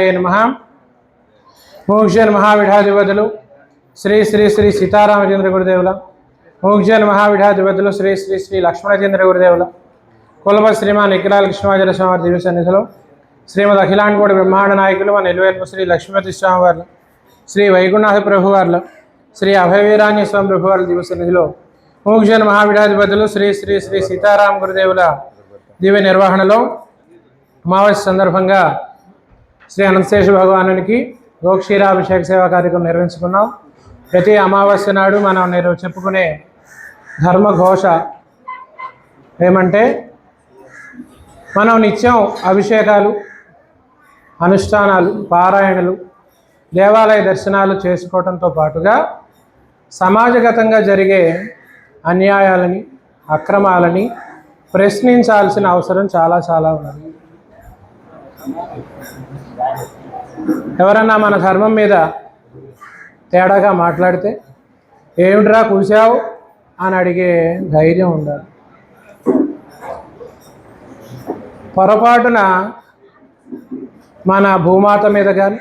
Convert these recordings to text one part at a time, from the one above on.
నమ. మోక్షన్ మహావిఢాధిపతులు శ్రీ శ్రీ శ్రీ సీతారామచంద్ర గురుదేవుల. మోక్షన్ మహావిఢాధిపతులు శ్రీ శ్రీ శ్రీ లక్ష్మణచంద్ర గురుదేవుల. కులభ శ్రీమాన్ ఇకిరాల కృష్ణాచార్య స్వామి దివ్య సన్నిధిలో. శ్రీమద్ అఖిలాండకోటి బ్రహ్మాండ నాయకులు మన నిలువేల్పు శ్రీ లక్ష్మీపతి స్వామివార్లు శ్రీ వైకుంఠనాథ ప్రభువార్లు శ్రీ అభయవీరాంజ స్వామి ప్రభువార్ల దివ్య సన్నిధిలో. మోక్షన్ మహావిఢాధిపతులు శ్రీ శ్రీ శ్రీ సీతారామ గురుదేవుల దివ్య నిర్వహణలో. అమావాస్య సందర్భంగా శ్రీ అనంతశేష భగవానునికి గోక్షీరాభిషేక సేవా కార్యక్రమం నిర్వహించుకున్నాం. ప్రతి అమావాస్య నాడు మనం నేను చెప్పుకునే ధర్మఘోష ఏమంటే మనం నిత్యం అభిషేకాలు అనుష్ఠానాలు పారాయణలు దేవాలయ దర్శనాలు చేసుకోవడంతో పాటుగా సమాజగతంగా జరిగే అన్యాయాలని అక్రమాలని ప్రశ్నించాల్సిన అవసరం చాలా చాలా ఉన్నది. ఎవరన్నా మన ధర్మం మీద తేడాగా మాట్లాడితే ఏమిట్రా కూసావు అని అడిగే ధైర్యం ఉండాలి. పొరపాటున మన భూమాత మీద కానీ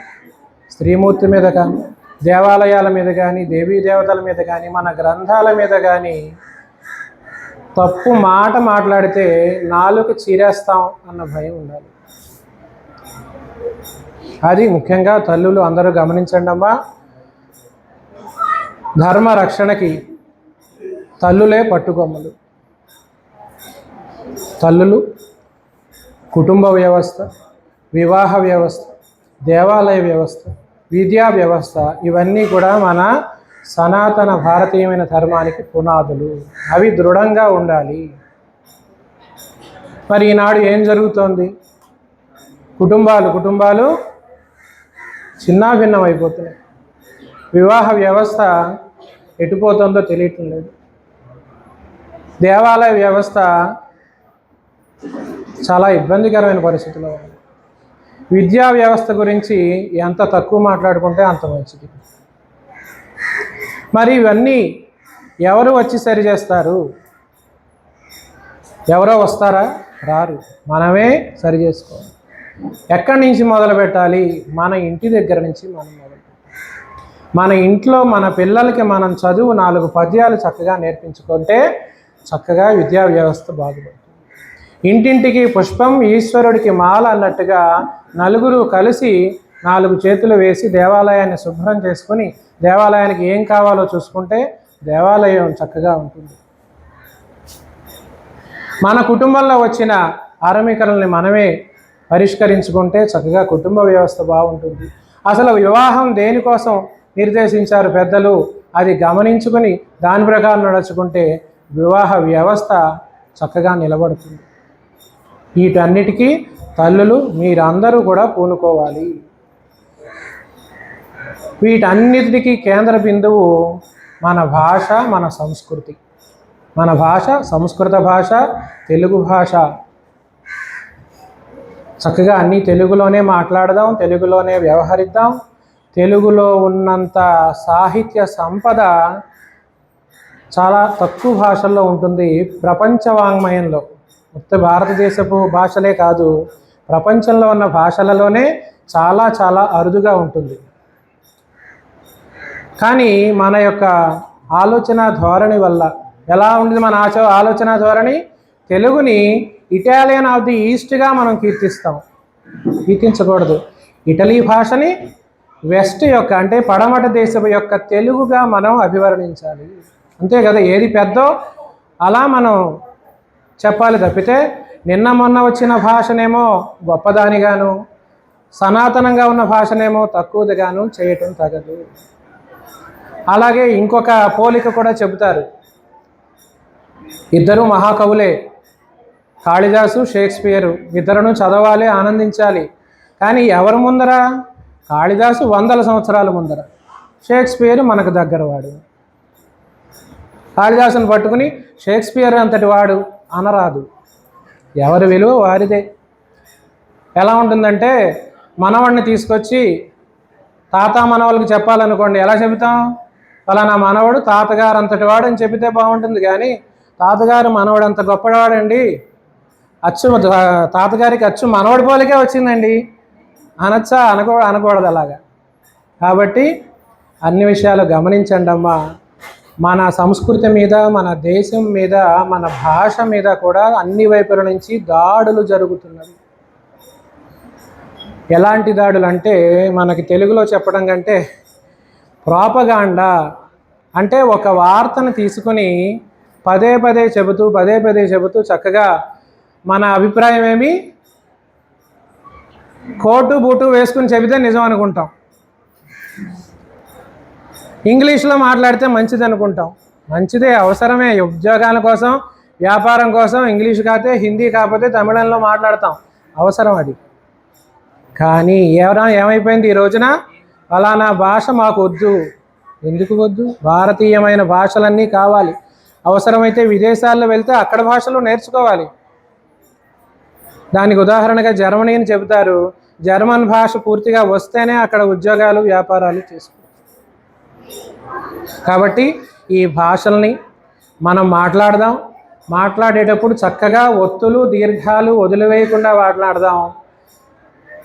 స్త్రీమూర్తి మీద కానీ దేవాలయాల మీద కానీ దేవీ దేవతల మీద కానీ మన గ్రంథాల మీద కానీ తప్పు మాట మాట్లాడితే నాలుగు చీరేస్తాం అన్న భయం ఉండాలి. అది ముఖ్యంగా తల్లులు అందరూ గమనించండి అమ్మా. ధర్మ రక్షణకి తల్లులే పట్టుకొమ్మలు. తల్లులు కుటుంబ వ్యవస్థ వివాహ వ్యవస్థ దేవాలయ వ్యవస్థ విద్యా వ్యవస్థ ఇవన్నీ కూడా మన సనాతన భారతీయమైన ధర్మానికి పునాదులు. అవి దృఢంగా ఉండాలి. మరి ఈనాడు ఏం జరుగుతోంది? కుటుంబాలు కుటుంబాలు చిన్నాభిన్నం అయిపోతున్నాయి. వివాహ వ్యవస్థ ఎటుపోతుందో తెలియటం లేదు దేవాలయ వ్యవస్థ చాలా ఇబ్బందికరమైన పరిస్థితిలో ఉంది. విద్యా వ్యవస్థ గురించి ఎంత తక్కువ మాట్లాడుకుంటే అంత మంచిది. మరి ఇవన్నీ ఎవరు వచ్చి సరి చేస్తారు? ఎవరో వస్తారా? రారు. మనమే సరి చేసుకోవాలి. ఎక్కడి నుంచి మొదలు పెట్టాలి? మన ఇంటి దగ్గర నుంచి మనం మొదలు మన ఇంట్లో మన పిల్లలకి మనం చదువు నాలుగు పద్యాలు చక్కగా నేర్పించుకుంటే చక్కగా విద్యా వ్యవస్థ బాగుపడుతుంది. ఇంటింటికి పుష్పం ఈశ్వరుడికి మాల అన్నట్టుగా నలుగురు కలిసి నాలుగు చేతులు వేసి దేవాలయాన్ని శుభ్రం చేసుకొని దేవాలయానికి ఏం కావాలో చూసుకుంటే దేవాలయం చక్కగా ఉంటుంది. మన కుటుంబంలో వచ్చిన ఆరమికలని మనమే పరిష్కరించుకుంటే చక్కగా కుటుంబ వ్యవస్థ బాగుంటుంది. అసలు వివాహం దేనికోసం నిర్దేశించారు పెద్దలు? అది గమనించుకొని దాని ప్రకారం నడుచుకుంటే వివాహ వ్యవస్థ చక్కగా నిలబడుతుంది. వీటన్నిటికీ తల్లులు మీరందరూ కూడా పూనుకోవాలి. వీటన్నిటికీ కేంద్ర బిందువు మన భాష మన సంస్కృతి. మన భాష సంస్కృత భాష తెలుగు భాష. చక్కగా అన్నీ తెలుగులోనే మాట్లాడదాం తెలుగులోనే వ్యవహరిద్దాం. తెలుగులో ఉన్నంత సాహిత్య సంపద చాలా తక్కువ భాషల్లో ఉంటుంది. ప్రపంచ వాంగ్మయంలో మొత్తం భారతదేశపు భాషలే కాదు ప్రపంచంలో ఉన్న భాషలలోనే చాలా చాలా అరుదుగా ఉంటుంది. కానీ మన యొక్క ఆలోచన ధోరణి వల్ల ఎలా ఉంటుంది మన ఆచ ఆలోచన ధోరణి? తెలుగుని ఇటాలియన్ ఆఫ్ ది ఈస్ట్గా మనం కీర్తిస్తాం. కీర్తించకూడదు. ఇటలీ భాషని వెస్ట్ యొక్క అంటే పడమట దేశం యొక్క తెలుగుగా మనం అభివర్ణించాలి. అంతే కదా ఏది పెద్దో అలా మనం చెప్పాలి తప్పితే నిన్న మొన్న వచ్చిన భాషనేమో గొప్పదానిగాను సనాతనంగా ఉన్న భాషనేమో తక్కువదిగాను చేయటం తగదు. అలాగే ఇంకొక పోలిక కూడా చెబుతారు. ఇద్దరు మహాకవులే. కాళిదాసు షేక్స్పియరు ఇద్దరును చదవాలి ఆనందించాలి. కానీ ఎవరి ముందర? కాళిదాసు వందల సంవత్సరాల ముందర. షేక్స్పియర్ మనకు దగ్గరవాడు. కాళిదాసును కాళిదాసుని పట్టుకుని షేక్స్పియర్ అంతటి వాడు అనరాదు. ఎవరి విలువ వారిదే. ఎలా ఉంటుందంటే మనవాడిని తీసుకొచ్చి తాత మనవాళ్ళకి చెప్పాలనుకోండి ఎలా చెబుతాం? ఫలానా మనవడు తాతగారు అంతటి వాడు అని చెబితే బాగుంటుంది కానీ తాతగారు మనవడు అంత గొప్పవాడండి. అచ్చు తాతగారికి అచ్చు మనవడి పోలికే వచ్చిందండి. అనొచ్చా అనకూ అనకూడదు అలాగా. కాబట్టి అన్ని విషయాలు గమనించండి అమ్మా. మన సంస్కృతి మీద మన దేశం మీద మన భాష మీద కూడా అన్ని వైపుల నుంచి దాడులు జరుగుతున్నవి. ఎలాంటి దాడులు అంటే మనకి తెలుగులో చెప్పడం కంటే ప్రాపగాండా అంటే ఒక వార్తను తీసుకొని పదే పదే చెబుతూ పదే పదే చెబుతూ చక్కగా మన అభిప్రాయం ఏమి? కోటు బూటు వేసుకుని చెబితే నిజం అనుకుంటాం. ఇంగ్లీష్లో మాట్లాడితే మంచిది అనుకుంటాం. మంచిదే అవసరమే. ఉద్యోగాల కోసం వ్యాపారం కోసం ఇంగ్లీష్ కాకపోతే హిందీ కాకపోతే తమిళంలో మాట్లాడతాం. అవసరం అది. కానీ ఎవరైనా ఏమైపోయింది ఈ రోజున? ఫలానా భాష మాకు వద్దు. ఎందుకు వద్దు? భారతీయమైన భాషలన్నీ కావాలి. అవసరమైతే విదేశాల్లో వెళ్తే అక్కడ భాషలు నేర్చుకోవాలి. దానికి ఉదాహరణగా జర్మనీని చెబుతారు. జర్మన్ భాష పూర్తిగా వస్తేనే అక్కడ ఉద్యోగాలు వ్యాపారాలు చేసుకుంటారు. కాబట్టి ఈ భాషల్ని మనం మాట్లాడదాం. మాట్లాడేటప్పుడు చక్కగా ఒత్తులు దీర్ఘాలు వదిలివేయకుండా మాట్లాడదాం.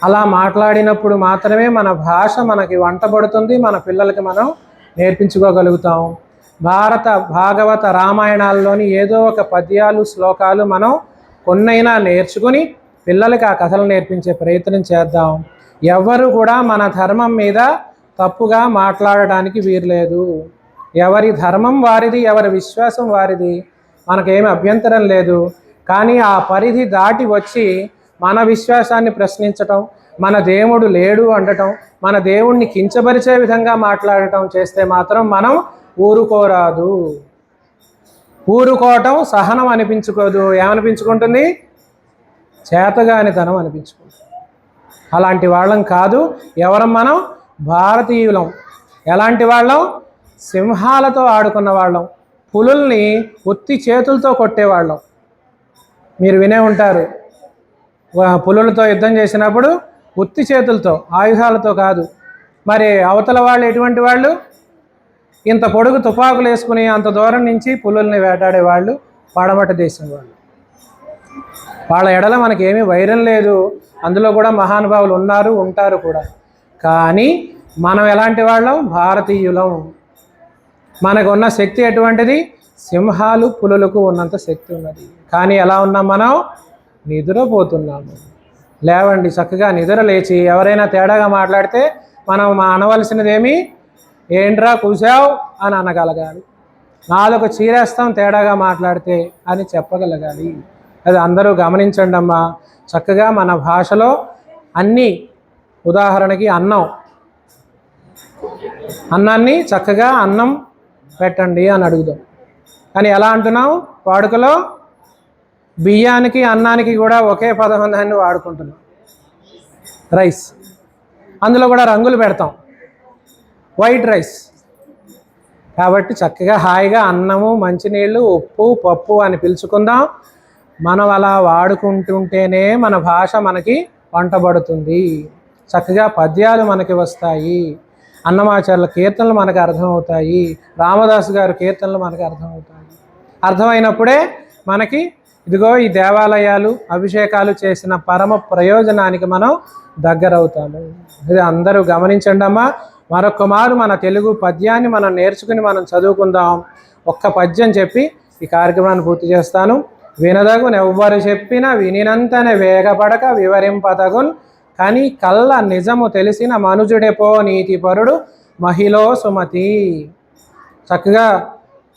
అలా మాట్లాడినప్పుడు మాత్రమే మన భాష మనకి వంటబడుతుంది మన పిల్లలకి మనం నేర్పించుకోగలుగుతాం. భారత భాగవత రామాయణాల్లోని ఏదో ఒక పద్యాలు శ్లోకాలు మనం కొన్నైనా నేర్చుకుని పిల్లలకి ఆ కథలు నేర్పించే ప్రయత్నం చేద్దాం. ఎవ్వరు కూడా మన ధర్మం మీద తప్పుగా మాట్లాడడానికి వీర్లేదు ఎవరి ధర్మం వారిది ఎవరి విశ్వాసం వారిది మనకేమి అభ్యంతరం లేదు. కానీ ఆ పరిధి దాటి వచ్చి మన విశ్వాసాన్ని ప్రశ్నించటం మన దేవుడు లేడు అనటం మన దేవుణ్ణి కించపరిచే విధంగా మాట్లాడటం చేస్తే మాత్రం మనం ఊరుకోరాదు. ఊరుకోవటం సహనం అనిపించుకోదు. ఏమనిపించుకుంటుంది? చేతగానితనం అనిపించుకుంటుంది అలాంటి వాళ్ళం కాదు. ఎవరం మనం? భారతీయులం. ఎలాంటి వాళ్ళం? సింహాలతో ఆడుకున్న వాళ్ళం. పులుల్ని ఉత్తి చేతులతో కొట్టేవాళ్ళం. మీరు వినే ఉంటారు. పులులతో యుద్ధం చేసినప్పుడు ఉత్తి చేతులతో ఆయుధాలతో కాదు. మరి అవతల వాళ్ళు ఎటువంటి వాళ్ళు? ఇంత పొడుగు తుపాకులు వేసుకుని అంత దూరం నుంచి పులుల్ని వేటాడే వాళ్ళు పడమట దేశం వాళ్ళు. వాళ్ళ ఎడల మనకి ఏమీ వైరం లేదు. అందులో కూడా మహానుభావులు ఉన్నారు ఉంటారు కూడా. కానీ మనం ఎలాంటి వాళ్ళం? భారతీయులం. మనకు ఉన్న శక్తి ఎటువంటిది? సింహాలు పులులకు ఉన్నంత శక్తి ఉన్నది. కానీ ఎలా ఉన్నాం మనం? నిద్రపోతున్నాము లేవండి చక్కగా నిద్ర లేచి ఎవరైనా తేడాగా మాట్లాడితే మనం మా ఏంట్రా కూసావు అని అనగలగాలి. నాదొక చీరేస్తాం తేడాగా మాట్లాడితే అని చెప్పగలగాలి. అది అందరూ గమనించండి అమ్మా. చక్కగా మన భాషలో అన్నీ ఉదాహరణకి అన్నం. అన్నాన్ని చక్కగా అన్నం పెట్టండి అని అడుగుదాం. కానీ ఎలా అంటున్నాం వాడుకలో బియ్యానికి అన్నానికి కూడా ఒకే పదబంధాన్ని వాడుకుంటున్నాం రైస్. అందులో కూడా రంగులు పెడతాం. White rice. కాబట్టి చక్కగా హాయిగా అన్నము మంచినీళ్ళు ఉప్పు పప్పు అని పిలుచుకుందాం. మనం అలా వాడుకుంటుంటేనే మన భాష మనకి వంటబడుతుంది. చక్కగా పద్యాలు మనకి వస్తాయి. అన్నమాచార్యుల కీర్తనలు మనకు అర్థమవుతాయి. రామదాసు గారి కీర్తనలు మనకు అర్థమవుతాయి. అర్థమైనప్పుడే మనకి ఇదిగో ఈ దేవాలయాలు అభిషేకాలు చేసిన పరమ ప్రయోజనానికి మనం దగ్గరవుతాము. ఇది అందరూ గమనించండి అమ్మా. మరొక మారు మన తెలుగు పద్యాన్ని మనం నేర్చుకుని మనం చదువుకుందాం. ఒక్క పద్యం చెప్పి ఈ కార్యక్రమాన్ని పూర్తి చేస్తాను. వినదగునెవ్వరు చెప్పిన వినినంతనే వేగపడక వివరింపదగున్. కానీ కళ్ళ నిజము తెలిసిన మనుజుడెపో నీతిపరుడు మహిళో సుమతి. చక్కగా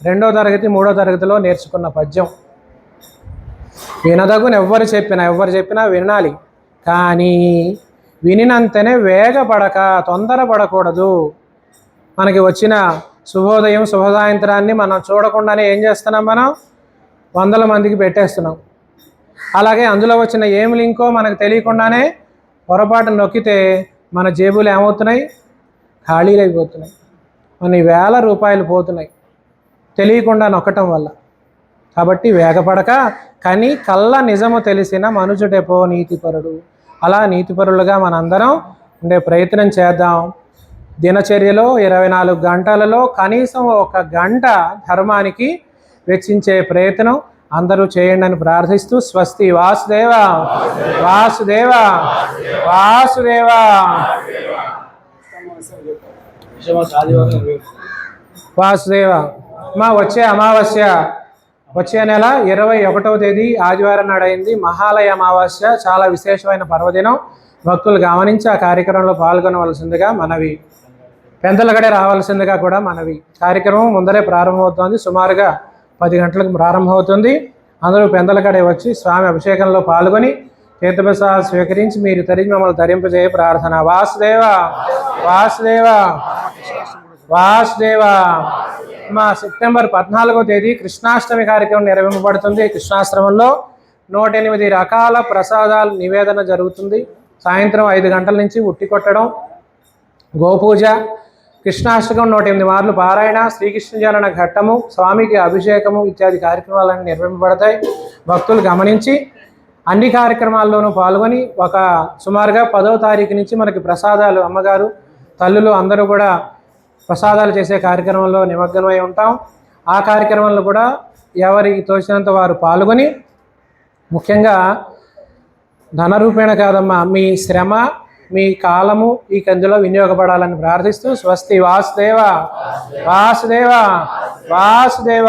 రెండో తరగతి మూడో తరగతిలో నేర్చుకున్న పద్యం. వినదగునెవ్వరు చెప్పినా ఎవ్వరు చెప్పినా వినాలి. కానీ వినినంతనే వేగపడక తొందరపడకూడదు మనకి వచ్చిన శుభోదయం శుభసాయంత్రాన్ని మనం చూడకుండానే ఏం చేస్తున్నాం మనం? వందల మందికి పెట్టేస్తున్నాం. అలాగే అందులో వచ్చిన ఏం లింకో మనకు తెలియకుండానే పొరపాటు నొక్కితే మన జేబులు ఏమవుతున్నాయి? ఖాళీలు అయిపోతున్నాయి కొన్ని వేల రూపాయలు పోతున్నాయి. తెలియకుండా నొక్కటం వల్ల. కాబట్టి వేగపడక కని కళ్ళ నిజము తెలిసిన మనుషుడెపో నీతిపరుడు. అలా నీతిపరులుగా మనందరం ఉండే ప్రయత్నం చేద్దాం. దినచర్యలో ఇరవై నాలుగు గంటలలో కనీసం ఒక గంట ధర్మానికి వెచ్చించే ప్రయత్నం అందరూ చేయండి అని ప్రార్థిస్తూ స్వస్తి వాసుదేవ వాసుదేవ వాసుదేవ. వాసుదేవ మా వచ్చే అమావాస్య వచ్చే నెల ఇరవై ఒకటవ తేదీ ఆదివారం నాడైంది మహాలయ అమావాస్య చాలా విశేషమైన పర్వదినం. భక్తులు గమనించి ఆ కార్యక్రమంలో పాల్గొనవలసిందిగా మనవి. పెందలగడే రావాల్సిందిగా కూడా మనవి. కార్యక్రమం ముందరే ప్రారంభమవుతోంది. సుమారుగా పది గంటలకు ప్రారంభమవుతుంది. అందరూ పెందలకడే వచ్చి స్వామి అభిషేకంలో పాల్గొని తీర్థప్రసాద్ స్వీకరించి మీరు తరిగి మమ్మల్ని తరింపజేయ ప్రార్థన. వాసుదేవ వాసుదేవ వాసుదేవ. మా సెప్టెంబర్ పద్నాలుగో తేదీ కృష్ణాష్టమి కార్యక్రమం నిర్వహింపబడుతుంది. కృష్ణాశ్రమంలో నూట ఎనిమిది రకాల ప్రసాదాలు నివేదన జరుగుతుంది. సాయంత్రం ఐదు గంటల నుంచి ఉట్టి కొట్టడం గోపూజ కృష్ణాష్టకం నూట ఎనిమిది మార్లు పారాయణ శ్రీకృష్ణజాలన ఘట్టము స్వామికి అభిషేకము ఇత్యాది కార్యక్రమాలన్నీ నిర్వహింపబడతాయి. భక్తులు గమనించి అన్ని కార్యక్రమాల్లోనూ పాల్గొని ఒక సుమారుగా పదో తారీఖు నుంచి మనకి ప్రసాదాలు అమ్మగారు తల్లులు అందరూ కూడా ప్రసాదాలు చేసే కార్యక్రమంలో నిమగ్నమై ఉంటాం. ఆ కార్యక్రమంలో కూడా ఎవరికి తోచినంత వారు పాల్గొని ముఖ్యంగా ధనరూపేణ కాదమ్మా మీ శ్రమ మీ కాలము ఈ కందులో వినియోగపడాలని ప్రార్థిస్తూ స్వస్తి వాసుదేవ వాసుదేవ వాసుదేవ.